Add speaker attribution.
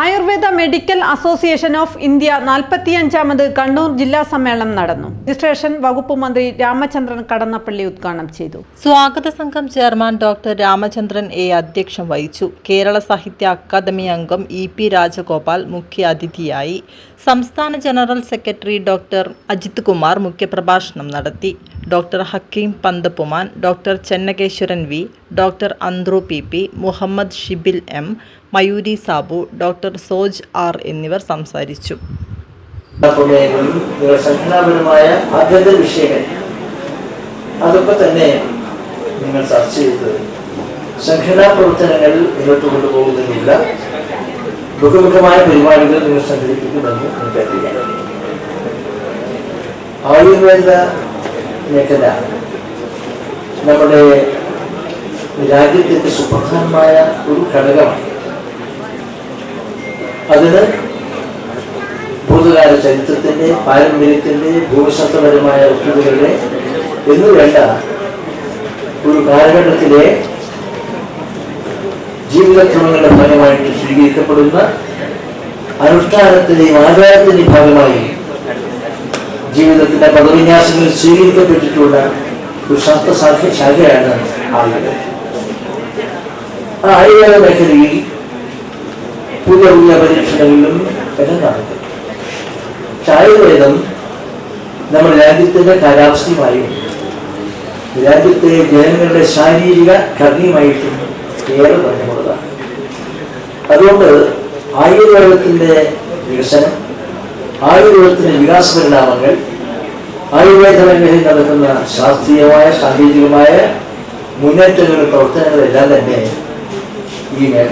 Speaker 1: Ayurveda medical association of India നാൽപ്പത്തിയഞ്ചാമത് Kannur ജില്ലാ സമ്മേളനം നടന്നു. രജിസ്ട്രേഷൻ വകുപ്പ് മന്ത്രി രാമചന്ദ്രൻ കടന്നപ്പള്ളി ഉദ്ഘാടനം ചെയ്തു.
Speaker 2: സ്വാഗത സംഘം ചെയർമാൻ ഡോക്ടർ രാമചന്ദ്രൻ എ അധ്യക്ഷം വഹിച്ചു. കേരള സാഹിത്യ അക്കാദമി അംഗം ഇ പി രാജഗോപാൽ മുഖ്യ അതിഥിയായി. സംസ്ഥാന general secretary doctor Ajith Kumar മുഖ്യപ്രഭാഷണം നടത്തി. Doctor Hakeem Panthappuman doctor Chennakeshwaran V doctor Anthru P P Muhammad Shibil M Mayuri Sabu doctor Soj R എന്നിവർ സംസാരിച്ചു.
Speaker 3: സംഘടനാപരമായ ആഭ്യന്തര വിഷയങ്ങൾ അതൊക്കെ തന്നെ നിങ്ങൾ ചർച്ച ചെയ്തത് സംഘടനാ പ്രവർത്തനങ്ങൾ മുന്നോട്ട് കൊണ്ടുപോകുന്നില്ല ബഹുമുഖമായ പരിപാടികൾ നിങ്ങൾ സംഘടിപ്പിക്കുമെന്ന് എനിക്കറിയാം ആയുർവേദ മേഖല നമ്മുടെ രാജ്യത്തിന്റെ സുപ്രധാനമായ ഒരു ഘടകമാണ്. അതിന് ഭൂതകാല ചരിത്രത്തിന്റെ പാരമ്പര്യത്തിന്റെ ഭൂമിശാസ്ത്രപരമായ വസ്തുതകളുടെ എന്നു വേണ്ട ഒരു കാലഘട്ടത്തിലെ ജീവിതക്രമങ്ങളുടെ ഭാഗമായിട്ട് സ്വീകരിക്കപ്പെടുന്ന അനുഷ്ഠാനത്തിന്റെയും ആചാരത്തിന്റെയും ഭാഗമായി ജീവിതത്തിന്റെ പദവിന്യാസങ്ങൾ സ്വീകരിക്കപ്പെട്ടിട്ടുള്ള ഒരു ശാസ്ത്രശാഖ ശാഖയാണ് ആയുർവേദം. ആ ആയുർവേദ മേഖലയിൽ പുതിയ പുതിയ പരീക്ഷണങ്ങളിലും എല്ലാം നടക്കും. പക്ഷെ ആയുർവേദം നമ്മുടെ രാജ്യത്തിന്റെ കാലാവസ്ഥയുമായും രാജ്യത്തെ ജനങ്ങളുടെ ശാരീരിക ഘടനയുമായിട്ടും ഏറെ ബന്ധമുള്ളതാണ്. അതുകൊണ്ട് ആയുർവേദത്തിന്റെ വികസനം ആയുർവേദത്തിന്റെ വികാസ പരിണാമങ്ങൾ ആയുർവേദ മേഖലയിൽ നടക്കുന്ന ശാസ്ത്രീയമായ സാങ്കേതികമായ മുന്നേറ്റങ്ങളും പ്രവർത്തനങ്ങളും എല്ലാം തന്നെ ഈ